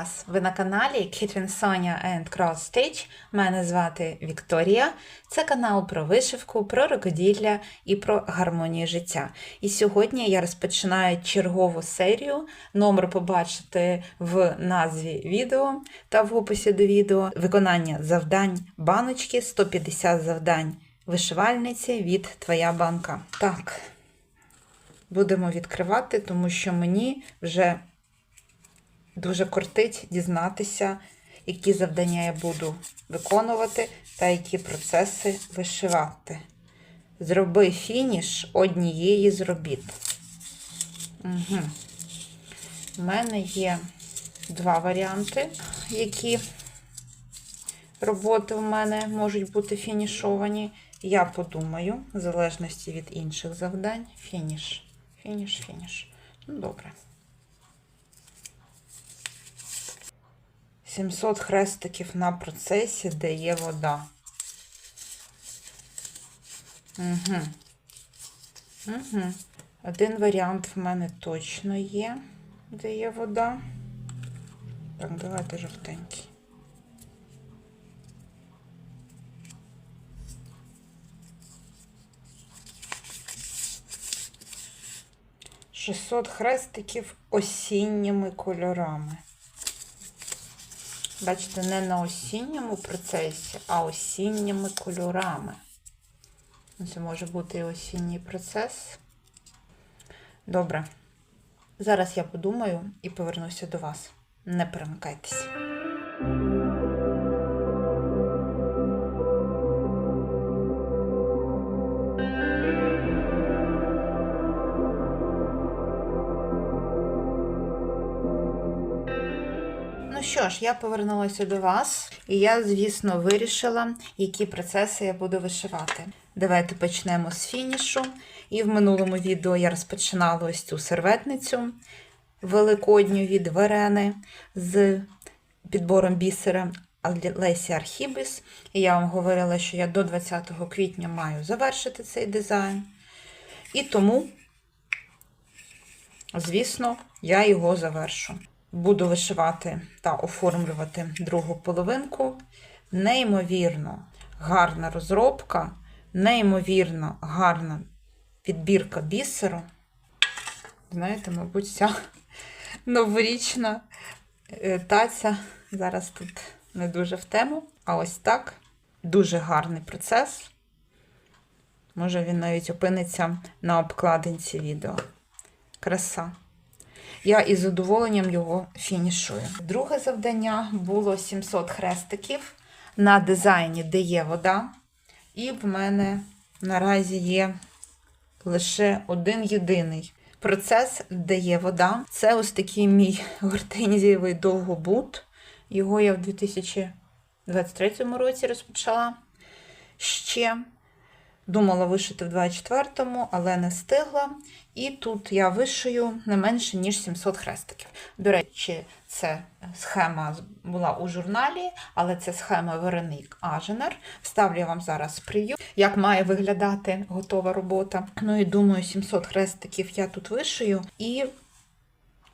вас! Ви на каналі Kitchen Sonia and Cross Stitch. Мене звати Вікторія. Це канал про вишивку, про рукоділля і про гармонію життя. І сьогодні я розпочинаю чергову серію. Номер побачите в назві відео та в описі до відео. Виконання завдань баночки 150 завдань вишивальниці від Твоя банка. Так, будемо відкривати, тому що мені вже дуже кортить дізнатися, які завдання я буду виконувати та які процеси вишивати. Зроби фініш однієї з робіт. Угу. У мене є два варіанти, які роботи в мене можуть бути фінішовані. Я подумаю, в залежності від інших завдань, фініш. Фініш, фініш. Ну, добре. 700 хрестиків на процесі, де є вода. Угу. Угу. Один варіант в мене точно є, де є вода. Так, давайте жовтенький. Шістсот хрестиків осінніми кольорами. Бачите, не на осінньому процесі, а осінніми кольорами. Це може бути і осінній процес. Добре. Зараз я подумаю і повернуся до вас. Не перемикайтеся. Ж, я повернулася до вас, і я, звісно, вирішила, які процеси я буду вишивати. Давайте почнемо з фінішу. І в минулому відео я розпочинала ось цю серветницю великодню від Верени з підбором бісера Лесі Архібіс. І я вам говорила, що я до 20 квітня маю завершити цей дизайн. І тому, звісно, я його завершу. Буду вишивати та оформлювати другу половинку. Неймовірно гарна розробка, неймовірно гарна підбірка бісеру. Знаєте, мабуть, ця новорічна е, таця зараз тут не дуже в тему. А ось так. Дуже гарний процес. Може, він навіть опиниться на обкладинці відео. Краса. Я із задоволенням його фінішую. Друге завдання було 700 хрестиків на дизайні, де є вода. І в мене наразі є лише один єдиний процес, де є вода. Це ось такий мій гортензієвий довгобут. Його я в 2023 році розпочала ще. Думала вишити в 24-му, але не встигла. І тут я вишию не менше, ніж 700 хрестиків. До речі, це схема була у журналі, але це схема Вероник Аженер. Вставлю вам зараз прев'ю, як має виглядати готова робота. Ну і думаю, 700 хрестиків я тут вишию. І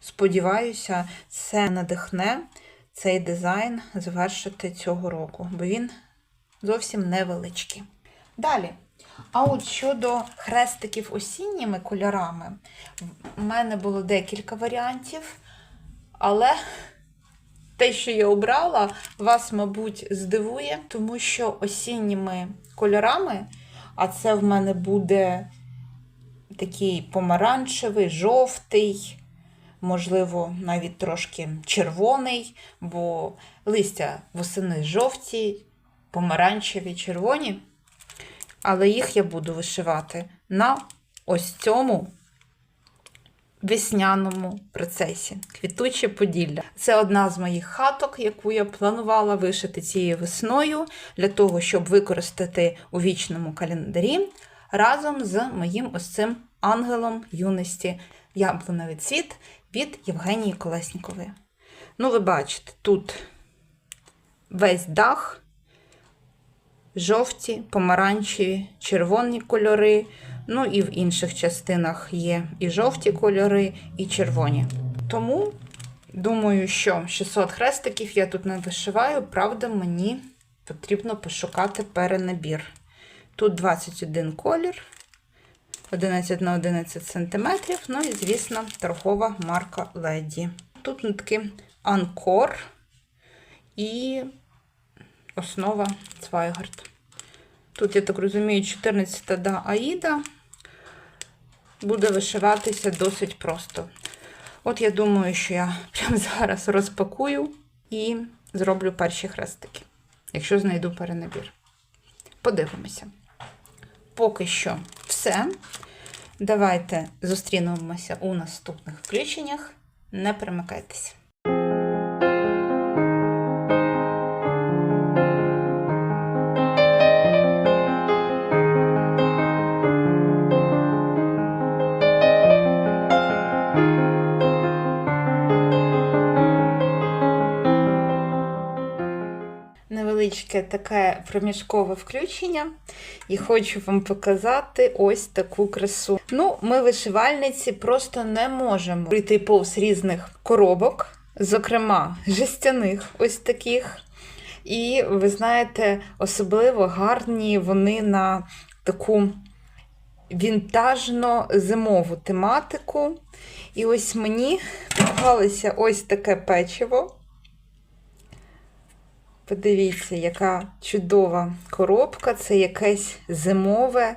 сподіваюся, це надихне цей дизайн завершити цього року, бо він зовсім невеличкий. Далі. А от щодо хрестиків осінніми кольорами, в мене було декілька варіантів, але те, що я обрала, вас, мабуть, здивує, тому що осінніми кольорами, а це в мене буде такий помаранчевий, жовтий, можливо, навіть трошки червоний, бо листя восени жовті, помаранчеві, червоні. Але їх я буду вишивати на ось цьому весняному процесі. Квітуче Поділля. Це одна з моїх хаток, яку я планувала вишити цією весною, для того, щоб використати у вічному календарі разом з моїм ось цим ангелом юності Яблуновий цвіт від Євгенії Колеснікової. Ну, ви бачите, тут весь дах жовті, помаранчеві, червоні кольори. Ну і в інших частинах є і жовті кольори, і червоні. Тому думаю, що 600 хрестиків я тут не вишиваю, правда, мені потрібно пошукати перенабір. Тут 21 колір, 11 на 11 см, ну і, звісно, торгова марка Леді. Тут нитки Анкор і основа Цвайгард. Тут, я так розумію, 14 да Аїда буде вишиватися досить просто. От я думаю, що я прямо зараз розпакую і зроблю перші хрестики, якщо знайду перенабір. Подивимося. Поки що все. Давайте зустрінемося у наступних включеннях. Не перемикайтеся. Невеличке таке проміжкове включення, і хочу вам показати ось таку красу. Ну, ми, вишивальниці, просто не можемо прийти повз різних коробок, зокрема, жестяних ось таких. І ви знаєте, особливо гарні вони на таку вінтажно-зимову тематику. І ось мені попалося ось таке печиво. Подивіться, яка чудова коробка. Це якесь зимове,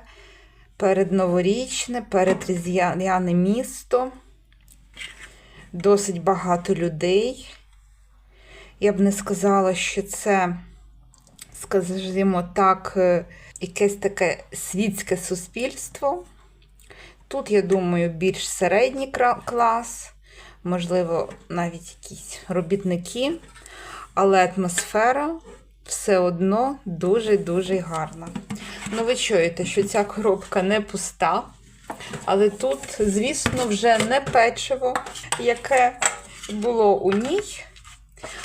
передноворічне, передріздвяне місто. Досить багато людей. Я б не сказала, що це, скажімо так, е, якесь таке світське суспільство. Тут, я думаю, більш середній клас, можливо, навіть якісь робітники але атмосфера все одно дуже-дуже гарна. Ну, ви чуєте, що ця коробка не пуста, але тут, звісно, вже не печиво, яке було у ній.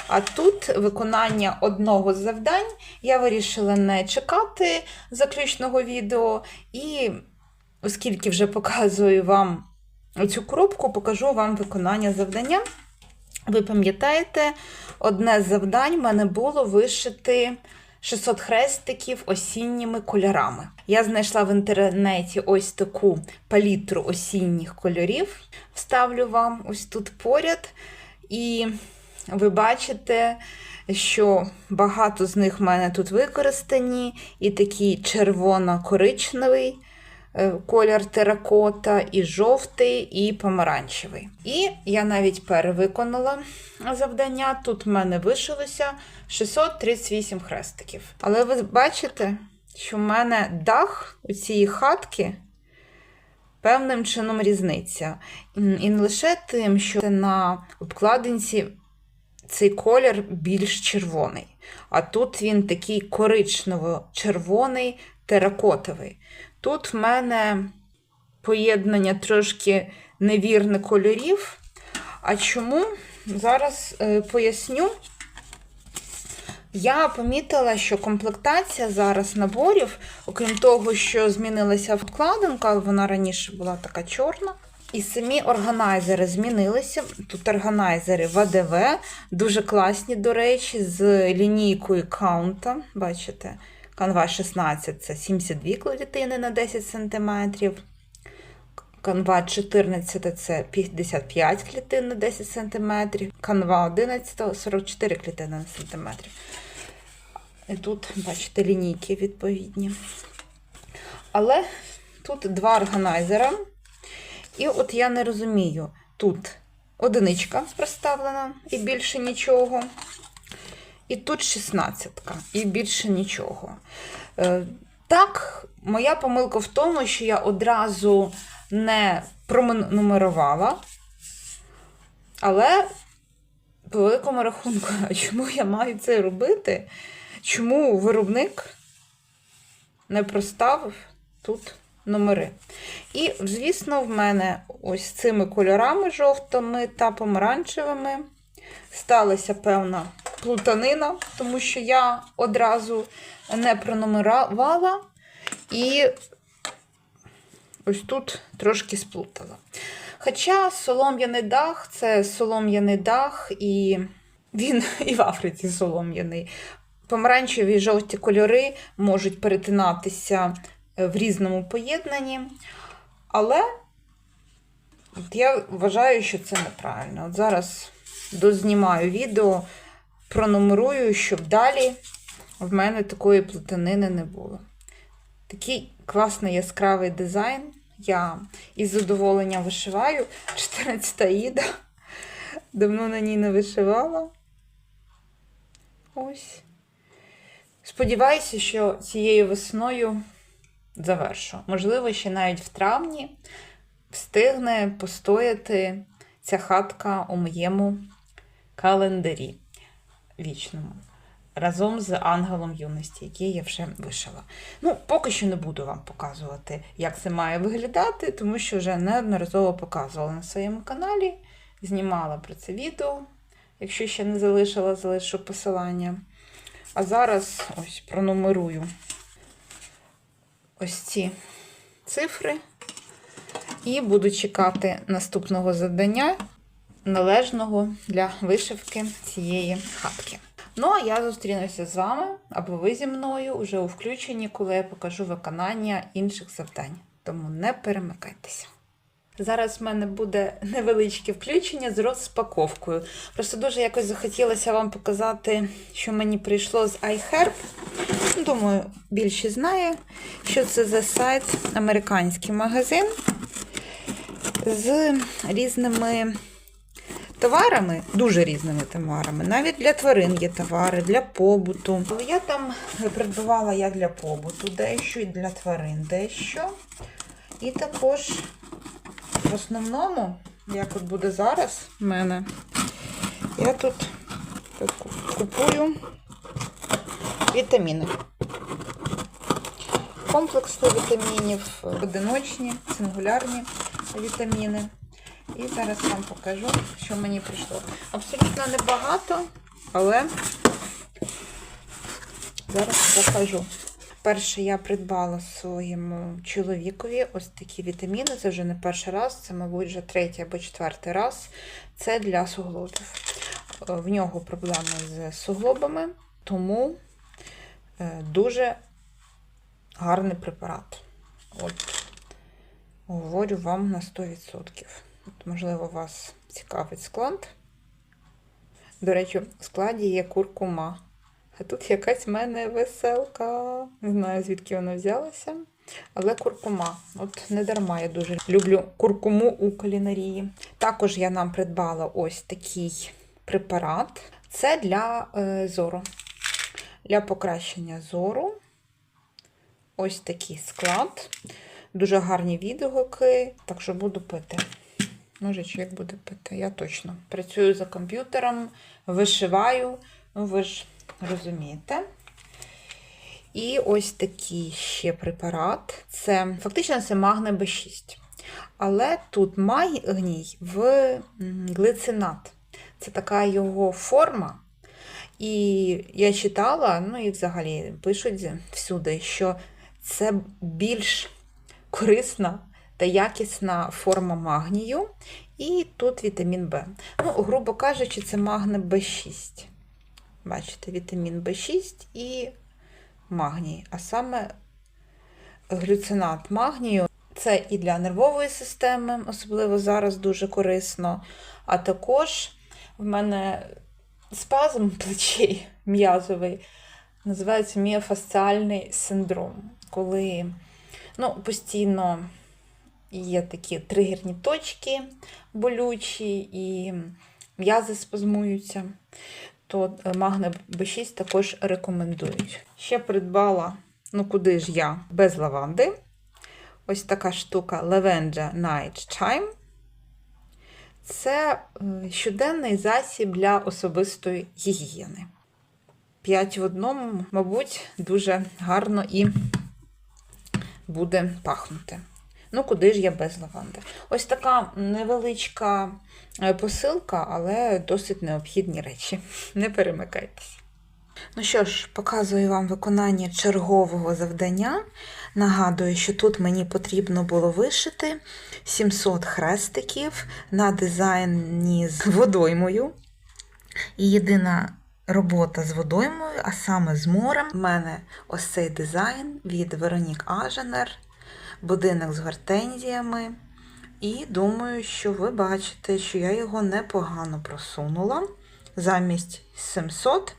А тут виконання одного з завдань я вирішила не чекати заключного відео, і оскільки вже показую вам цю коробку, покажу вам виконання завдання. Ви пам'ятаєте, одне з завдань в мене було вишити 600 хрестиків осінніми кольорами. Я знайшла в інтернеті ось таку палітру осінніх кольорів. Вставлю вам ось тут поряд. І ви бачите, що багато з них в мене тут використані, і такий червоно-коричневий колір теракота, і жовтий, і помаранчевий. І я навіть перевиконала завдання. Тут в мене вишилося 638 хрестиків. Але ви бачите, що в мене дах у цієї хатки певним чином різниця. І не лише тим, що на обкладинці цей колір більш червоний, а тут він такий коричнево-червоний, теракотовий. Тут в мене поєднання трошки невірне кольорів. А чому? Зараз е, поясню. Я помітила, що комплектація зараз наборів, окрім того, що змінилася вкладинка, вона раніше була така чорна. І самі органайзери змінилися. Тут органайзери ВДВ, дуже класні, до речі, з лінійкою каунта. Бачите, канва 16 це 72 клавітини на 10 см. Канва 14 це 55 клітин на 10 см. Канва 11 44 клітини на сантиметр. І тут, бачите, лінійки відповідні. Але тут два органайзера. І от я не розумію, тут одиничка проставлена і більше нічого. І тут 16 і більше нічого. Е, Так, моя помилка в тому, що я одразу не пронумерувала. Але, по великому рахунку, чому я маю це робити? Чому виробник не проставив тут номери? І, звісно, в мене ось цими кольорами жовтими та помаранчевими сталася певна плутанина, тому що я одразу не пронумерувала і ось тут трошки сплутала. Хоча солом'яний дах це солом'яний дах, і він і в Африці солом'яний. Помаранчеві і жовті кольори можуть перетинатися е, в різному поєднанні, але я вважаю, що це неправильно. От зараз дознімаю відео, пронумерую, щоб далі в мене такої плетенини не було. Такий класний яскравий дизайн. Я із задоволенням вишиваю. 14 Іда. Давно на ній не вишивала. Ось. Сподіваюся, що цією весною завершу. Можливо, ще навіть в травні встигне постояти ця хатка у моєму календарі вічному. Разом з ангелом юності, який я вже вишила. Ну, поки що не буду вам показувати, як це має виглядати, тому що вже неодноразово показувала на своєму каналі, знімала про це відео. Якщо ще не залишила, залишу посилання. А зараз ось пронумерую ось ці цифри і буду чекати наступного завдання, належного для вишивки цієї хатки. Ну, а я зустрінуся з вами або ви зі мною уже у включенні, коли я покажу виконання інших завдань. Тому не перемикайтеся. Зараз в мене буде невеличке включення з розпаковкою. Просто дуже якось захотілося вам показати, що мені прийшло з iHerb. Думаю, більшість знає, що це за сайт, американський магазин з різними товарами, дуже різними товарами. Навіть для тварин є товари, для побуту. Я там придбавала як для побуту дещо, і для тварин дещо. І також в основному, як от буде зараз в мене, я тут купую вітаміни. Комплекси вітамінів, одиночні, сингулярні вітаміни. І зараз вам покажу, що мені прийшло. Абсолютно небагато, але зараз покажу. Перше я придбала своєму чоловікові ось такі вітаміни. Це вже не перший раз, це, мабуть, вже третій або четвертий раз. Це для суглобів. В нього проблеми з суглобами, тому е, дуже гарний препарат. От, говорю вам на 100%. От, можливо, вас цікавить склад. До речі, в складі є куркума. А тут якась в мене веселка. Не знаю, звідки вона взялася. Але куркума. От не дарма я дуже люблю куркуму у кулінарії. Також я нам придбала ось такий препарат. Це для е, зору. Для покращення зору. Ось такий склад. Дуже гарні відгуки, так що буду пити. Може, чоловік буде пити. Я точно працюю за комп'ютером, вишиваю, ну ви ж розумієте. І ось такий ще препарат. Це фактично це магне Б6. Але тут магній в глицинат. Це така його форма. І я читала, ну і взагалі пишуть всюди, що це більш корисна та якісна форма магнію. І тут вітамін В. Ну, грубо кажучи, це магне Б6. Бачите, вітамін В6 і магній. А саме глюцинат магнію. Це і для нервової системи, особливо зараз дуже корисно. А також в мене спазм плечей м'язовий, називається міофасціальний синдром, коли ну, постійно є такі тригерні точки болючі і м'язи спазмуються, то магне Б6 також рекомендують. Ще придбала, ну куди ж я, без лаванди. Ось така штука Lavender Night Chime. Це е, щоденний засіб для особистої гігієни. П'ять в одному, мабуть, дуже гарно і буде пахнути. Ну, куди ж я без лаванди? Ось така невеличка е, посилка, але досить необхідні речі. Не перемикайтеся. Ну що ж, показую вам виконання чергового завдання. Нагадую, що тут мені потрібно було вишити 700 хрестиків на дизайні з водоймою. І єдина робота з водоймою, а саме з морем. У мене ось цей дизайн від Веронік Аженер, будинок з гортензіями. І думаю, що ви бачите, що я його непогано просунула. Замість 700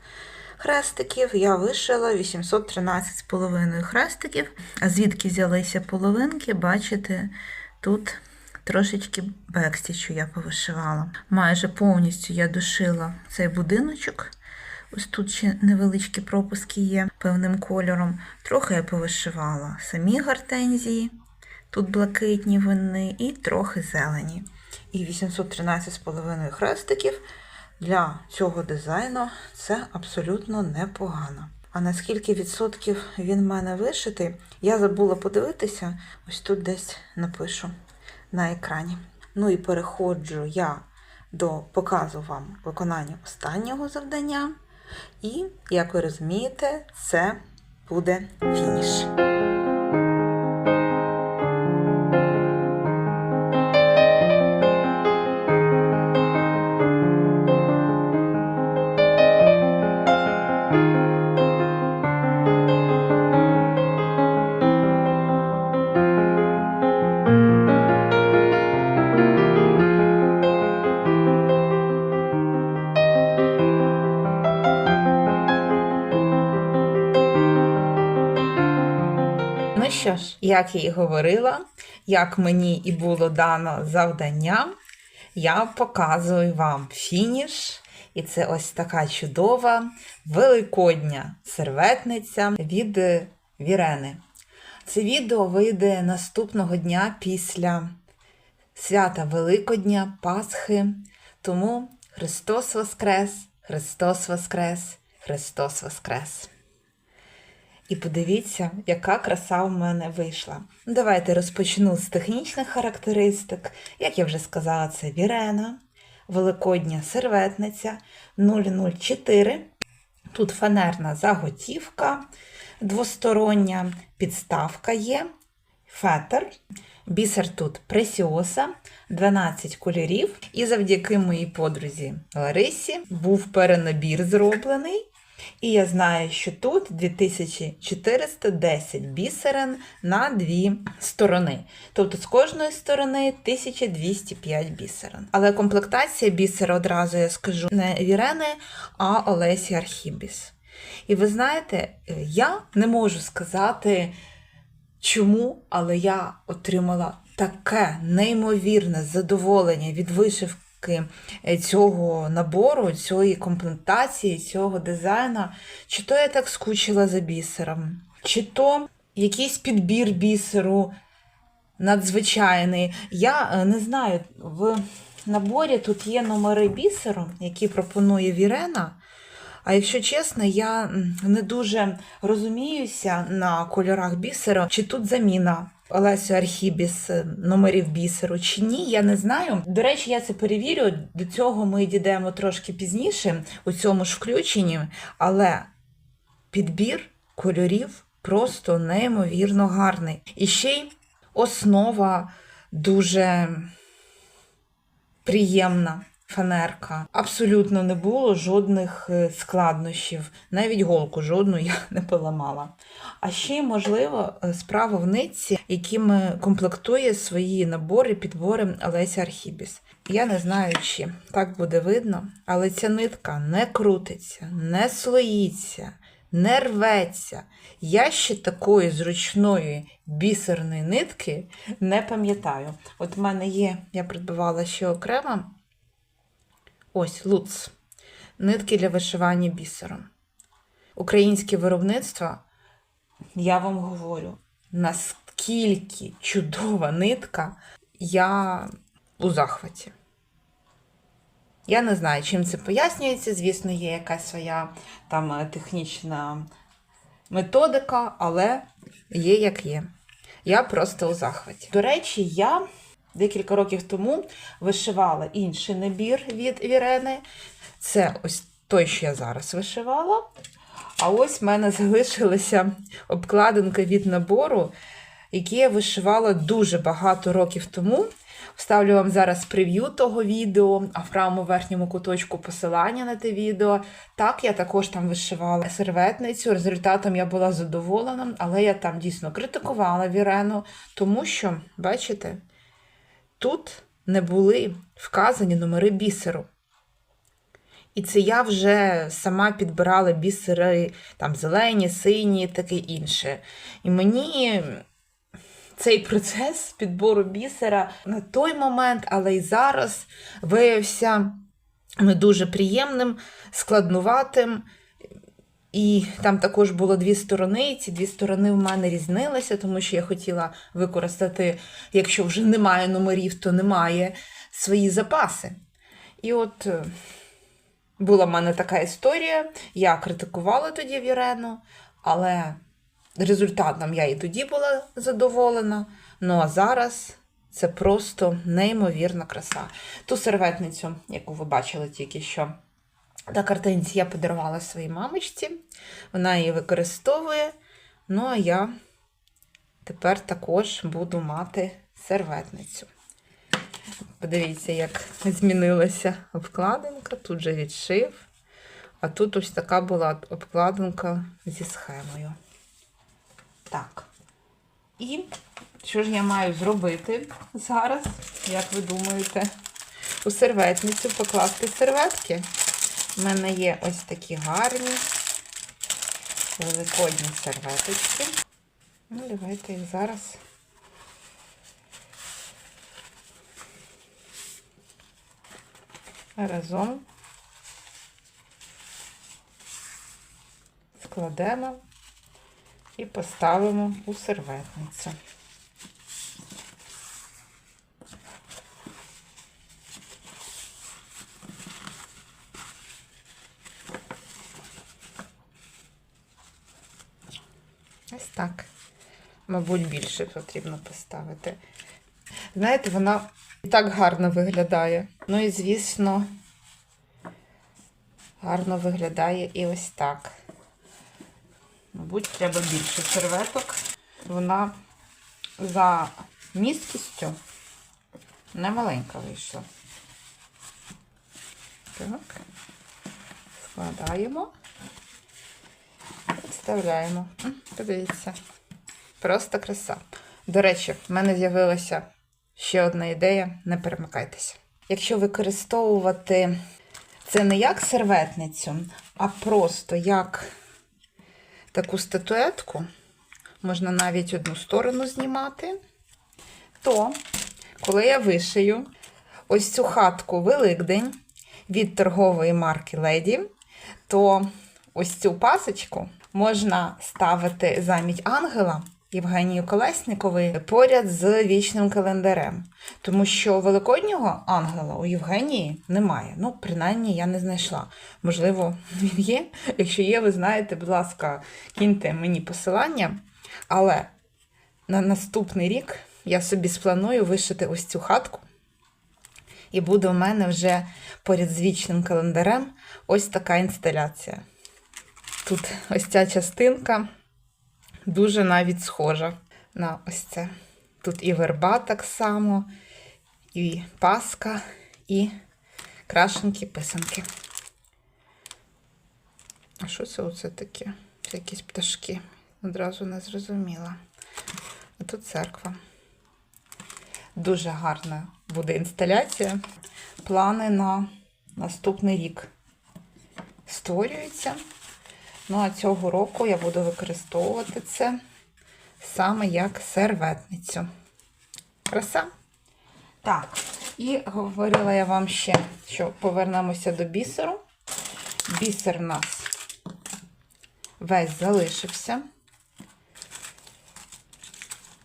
хрестиків я вишила 813,5 хрестиків. А звідки взялися половинки, бачите, тут трошечки бекстічу я повишивала. Майже повністю я дошила цей будиночок. Ось тут ще невеличкі пропуски є певним кольором. Трохи я повишивала самі гортензії, тут блакитні вони і трохи зелені. І 813,5 хрестиків для цього дизайну це абсолютно непогано. А на скільки відсотків він в мене вишитий, я забула подивитися, ось тут десь напишу на екрані. Ну і переходжу я до показу вам виконання останнього завдання. І, як ви розумієте, це буде фініш. Що ж, як я і говорила, як мені і було дано завдання, я показую вам фініш. І це ось така чудова великодня серветниця від Вірени. Це відео вийде наступного дня після свята Великодня, Пасхи. Тому Христос Воскрес, Христос Воскрес, Христос Воскрес! І подивіться, яка краса в мене вийшла. Давайте розпочну з технічних характеристик. Як я вже сказала, це Вірена, Великодня серветниця 004. Тут фанерна заготівка двостороння, підставка є, фетр. Бісер тут пресіоса, 12 кольорів. І завдяки моїй подрузі Ларисі був перенабір зроблений. І я знаю, що тут 2410 бісерин на дві сторони. Тобто з кожної сторони 1205 бісерин. Але комплектація бісера одразу я скажу не Вірени, а Олесі Архібіс. І ви знаєте, я не можу сказати, чому, але я отримала таке неймовірне задоволення від вишивки цього набору, цієї комплектації, цього дизайну. Чи то я так скучила за бісером, чи то якийсь підбір бісеру надзвичайний. Я е, не знаю, в наборі тут є номери бісеру, які пропонує Вірена. А якщо чесно, я не дуже розуміюся на кольорах бісеру, чи тут заміна Олесю Архібіс е, номерів бісеру, чи ні, я не знаю. До речі, я це перевірю. До цього ми дійдемо трошки пізніше у цьому ж включенні, але підбір кольорів просто неймовірно гарний. І ще й основа дуже приємна. Фанерка. Абсолютно не було жодних е, складнощів. Навіть голку жодну я не поламала. А ще, можливо, е, справа в нитці, якими комплектує свої набори, підбори Олеся Архібіс. Я не знаю, чи так буде видно, але ця нитка не крутиться, не слоїться, не рветься. Я ще такої зручної бісерної нитки не пам'ятаю. От в мене є, я придбавала ще окремо. Ось луц. Нитки для вишивання бісером. Українське виробництво, я вам говорю, наскільки чудова нитка, я у захваті. Я не знаю, чим це пояснюється. Звісно, є якась своя там е, технічна методика, але є як є. Я просто у захваті. До речі, я декілька років тому вишивала інший набір від Вірени. Це ось той, що я зараз вишивала. А ось в мене залишилася обкладинка від набору, який я вишивала дуже багато років тому. Вставлю вам зараз прев'ю того відео, а в правому верхньому куточку посилання на те відео. Так, я також там вишивала серветницю. Результатом я була задоволена, але я там дійсно критикувала Вірену, тому що, бачите, тут не були вказані номери бісеру. І це я вже сама підбирала бісери, там зелені, сині, таке інше. І мені цей процес підбору бісера на той момент, але й зараз виявився не дуже приємним, складнуватим. І там також було дві сторони, і ці дві сторони в мене різнилися, тому що я хотіла використати, якщо вже немає номерів, то немає свої запаси. І от е, була в мене така історія. Я критикувала тоді Вірену, але результатом я і тоді була задоволена. Ну а зараз це просто неймовірна краса. Ту серветницю, яку ви бачили тільки що. На картинці я подарувала своїй мамочці, вона її використовує. Ну, а я тепер також буду мати серветницю. Подивіться, як змінилася обкладинка. Тут же відшив. А тут ось така була обкладинка зі схемою. Так. І що ж я маю зробити зараз, як ви думаєте, у серветницю покласти серветки. У мене є ось такі гарні великодні серветочки. Ну, давайте їх зараз. Разом складемо і поставимо у серветницю. Ось так. Мабуть, більше потрібно поставити. Знаєте, вона і так гарно виглядає. Ну і, звісно, гарно виглядає і ось так. Мабуть, треба більше серветок. Вона за місткістю немаленька вийшла. Так. Складаємо. Вставляємо. Подивіться. Просто краса. До речі, в мене з'явилася ще одна ідея. Не перемикайтеся. Якщо використовувати це не як серветницю, а просто як таку статуетку, можна навіть одну сторону знімати, то коли я вишию ось цю хатку Великдень від торгової марки Леді, то ось цю пасочку можна ставити замість ангела Євгенії Колесникової поряд з вічним календарем. Тому що великоднього ангела у Євгенії немає. Ну, принаймні, я не знайшла. Можливо, він є. Якщо є, ви знаєте, будь ласка, киньте мені посилання. Але на наступний рік я собі спланую вишити ось цю хатку. І буде у мене вже поряд з вічним календарем ось така інсталяція. Тут ось ця частинка дуже навіть схожа на ось це. Тут і верба так само, і паска, і крашенки, писанки. А що це оце таке? Це якісь пташки. Одразу не зрозуміла. А тут церква. Дуже гарна буде інсталяція. Плани на наступний рік створюються. Ну, а цього року я буду використовувати це саме як серветницю. Краса. Так, і говорила я вам ще, що повернемося до бісеру. Бісер у нас весь залишився.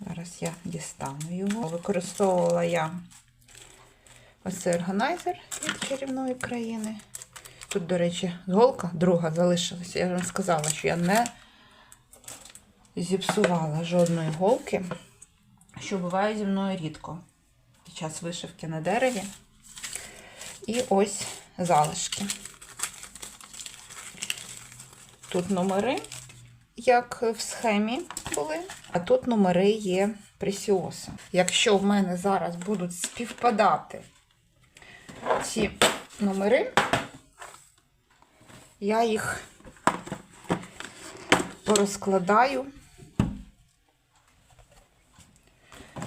Зараз я дістану його. Використовувала я ось цей органайзер від чарівної країни. Тут, до речі, голка друга залишилася. Я вам сказала, що я не зіпсувала жодної голки, що буває зі мною рідко під час вишивки на дереві. І ось залишки. Тут номери, як в схемі були, а тут номери є пресіоса. Якщо в мене зараз будуть співпадати ці номери, я їх порозкладаю.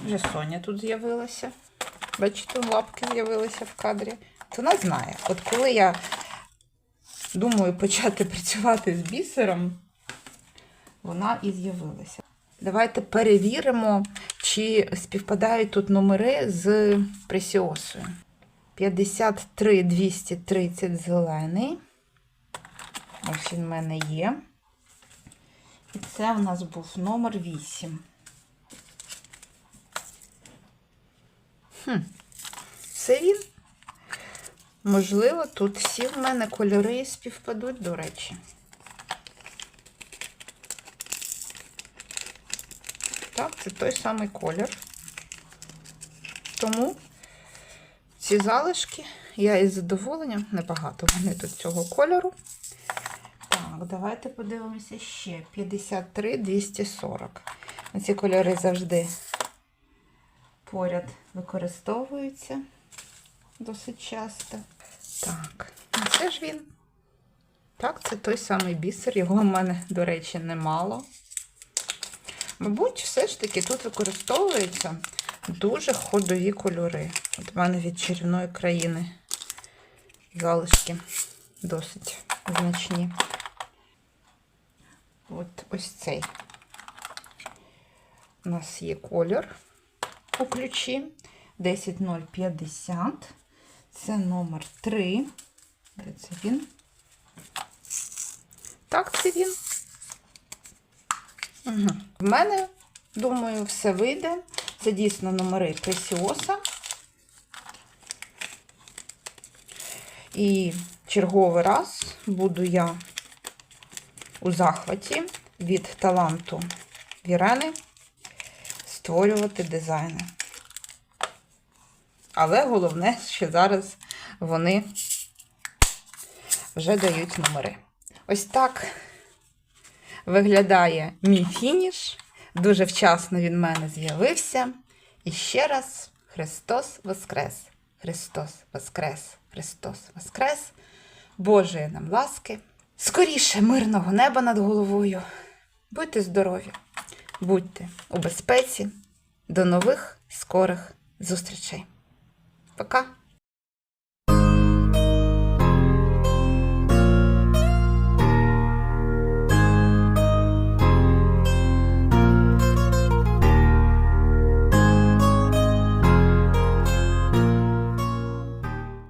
Вже Соня тут з'явилася. Бачите, лапки з'явилися в кадрі. То вона знає. От коли я думаю почати працювати з бісером, вона і з'явилася. Давайте перевіримо, чи співпадають тут номери з пресіосою. 53 230 зелений. Ось він в мене є. І це в нас був номер 8. Хм. Це він. Можливо, тут всі в мене кольори співпадуть, до речі. Так, це той самий колір. Тому ці залишки я із задоволенням, небагато в мене тут цього кольору. Так, давайте подивимося ще. 53 240. Ці кольори завжди поряд використовуються досить часто. Так, ну це ж він. Так, це той самий бісер. Його в мене, до речі, немало. Мабуть, все ж таки тут використовуються дуже ходові кольори. От в мене від чарівної країни залишки досить значні. От ось цей. У нас є колір у ключі 10050. Це номер 3. Де це він? Так, це він. Угу. В мене, думаю, все вийде. Це дійсно номери Пресіоса. І черговий раз буду я у захваті від таланту Вірени створювати дизайни. Але головне, що зараз вони вже дають номери. Ось так виглядає мій фініш. Дуже вчасно він мене з'явився. І ще раз Христос Воскрес! Христос Воскрес! Христос Воскрес! Божої нам ласки! Скоріше мирного неба над головою. Будьте здорові, будьте у безпеці. До нових скорих зустрічей. Пока!